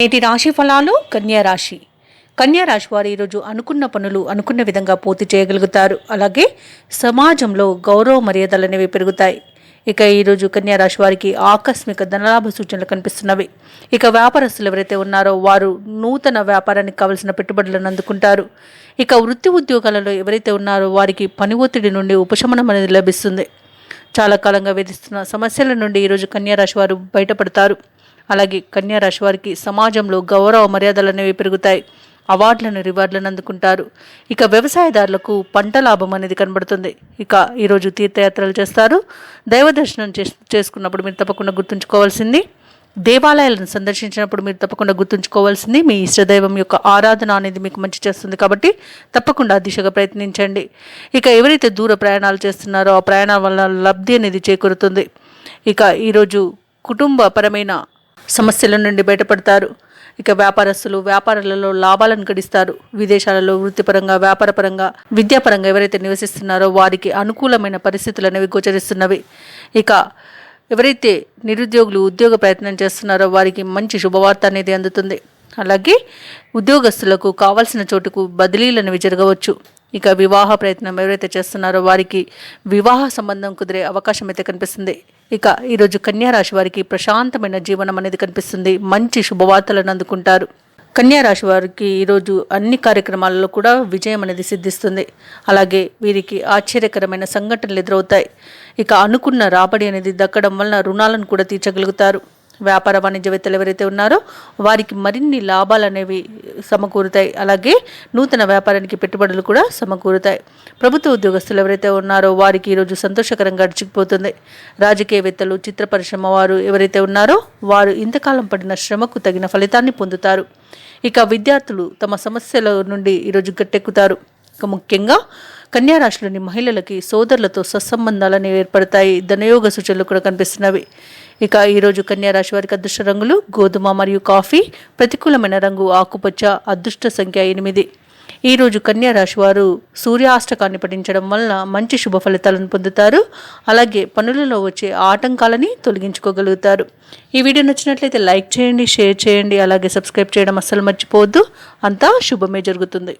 నేటి రాశి ఫలాలు? కన్యా రాశి. కన్యా రాశి వారు ఈరోజు అనుకున్న పనులు అనుకున్న విధంగా పూర్తి చేయగలుగుతారు. అలాగే సమాజంలో గౌరవ మర్యాదలు అనేవి పెరుగుతాయి. ఇక ఈరోజు కన్యా రాశి వారికి ఆకస్మిక ధనలాభ సూచనలు కనిపిస్తున్నవి. ఇక వ్యాపారస్తులు ఎవరైతే ఉన్నారో వారు నూతన వ్యాపారానికి కావలసిన పెట్టుబడులను అందుకుంటారు. ఇక వృత్తి ఉద్యోగాలలో ఎవరైతే ఉన్నారో వారికి పని ఒత్తిడి నుండి ఉపశమనం అనేది లభిస్తుంది. చాలా కాలంగా వేధిస్తున్న సమస్యల నుండి ఈరోజు కన్యా రాశి వారు బయటపడతారు. అలాగే కన్యా రాశి వారికి సమాజంలో గౌరవ మర్యాదలు అనేవి పెరుగుతాయి. అవార్డులను రివార్డులను అందుకుంటారు. ఇక వ్యవసాయదారులకు పంట లాభం అనేది కనబడుతుంది. ఇక ఈరోజు తీర్థయాత్రలు చేస్తారు. దైవ దర్శనం చేస్- చేసుకున్నప్పుడు మీరు తప్పకుండా గుర్తుంచుకోవాల్సింది. దేవాలయాలను సందర్శించినప్పుడు మీరు తప్పకుండా గుర్తుంచుకోవాల్సింది మీ ఇష్టదైవం యొక్క ఆరాధన అనేది మీకు మంచి చేస్తుంది కాబట్టి తప్పకుండా ఆ దిశగా ప్రయత్నించండి. ఇక ఎవరైతే దూర ప్రయాణాలు చేస్తున్నారో ఆ ప్రయాణాల వల్ల లబ్ధి అనేది చేకూరుతుంది. ఇక ఈరోజు కుటుంబపరమైన సమస్యల నుండి బయటపడతారు. ఇక వ్యాపారస్తులు వ్యాపారాలలో లాభాలను గడిస్తారు. విదేశాలలో వృత్తిపరంగా వ్యాపారపరంగా విద్యాపరంగా ఎవరైతే నివసిస్తున్నారో వారికి అనుకూలమైన పరిస్థితులు అనేవి గోచరిస్తున్నవి. ఇక ఎవరైతే నిరుద్యోగులు ఉద్యోగ ప్రయత్నం చేస్తున్నారో వారికి మంచి శుభవార్త అనేది అందుతుంది. అలాగే ఉద్యోగస్తులకు కావాల్సిన చోటుకు బదిలీలు అనేవి జరగవచ్చు. ఇక వివాహ ప్రయత్నం ఎవరైతే చేస్తున్నారో వారికి వివాహ సంబంధం కుదిరే అవకాశం అయితే కనిపిస్తుంది. ఇక ఈరోజు కన్యా రాశి వారికి ప్రశాంతమైన జీవనం అనేది కనిపిస్తుంది. మంచి శుభవార్తలను అందుకుంటారు. కన్యారాశి వారికి ఈరోజు అన్ని కార్యక్రమాలలో కూడా విజయం అనేది సిద్ధిస్తుంది. అలాగే వీరికి ఆశ్చర్యకరమైన సంఘటనలు ఎదురవుతాయి. ఇక అనుకున్న రాబడి అనేది దక్కడం వలన రుణాలను కూడా తీర్చగలుగుతారు. వ్యాపార వాణిజ్యవేత్తలు ఎవరైతే ఉన్నారో వారికి మరిన్ని లాభాలు అనేవి సమకూరుతాయి. అలాగే నూతన వ్యాపారానికి పెట్టుబడులు కూడా సమకూరుతాయి. ప్రభుత్వ ఉద్యోగస్తులు ఎవరైతే ఉన్నారో వారికి ఈరోజు సంతోషకరంగా గడిచిపోతుంది రాజకీయవేత్తలు చిత్ర పరిశ్రమ వారు ఎవరైతే ఉన్నారో వారు ఇంతకాలం పడిన శ్రమకు తగిన ఫలితాన్ని పొందుతారు. ఇక విద్యార్థులు తమ సమస్యల నుండి ఈరోజు గట్టెక్కుతారు. ఇక ముఖ్యంగా కన్యా రాశిలోని మహిళలకి సోదరులతో సత్సంబంధాలని ఏర్పడతాయి. ధనయోగ సూచనలు కూడా కనిపిస్తున్నవి. ఇక ఈరోజు కన్యా రాశి వారికి అదృష్ట రంగులు గోధుమ మరియు కాఫీ ప్రతికూలమైన రంగు ఆకుపచ్చ అదృష్ట సంఖ్య ఎనిమిది. ఈరోజు కన్యారాశి వారు సూర్యాష్టకాన్ని పఠించడం వలన మంచి శుభ ఫలితాలను పొందుతారు. అలాగే పనులలో వచ్చే ఆటంకాలని తొలగించుకోగలుగుతారు. ఈ వీడియో నచ్చినట్లయితే లైక్ చేయండి షేర్ చేయండి అలాగే సబ్స్క్రైబ్ చేయడం అస్సలు మర్చిపోవద్దు. అంతా శుభమే జరుగుతుంది.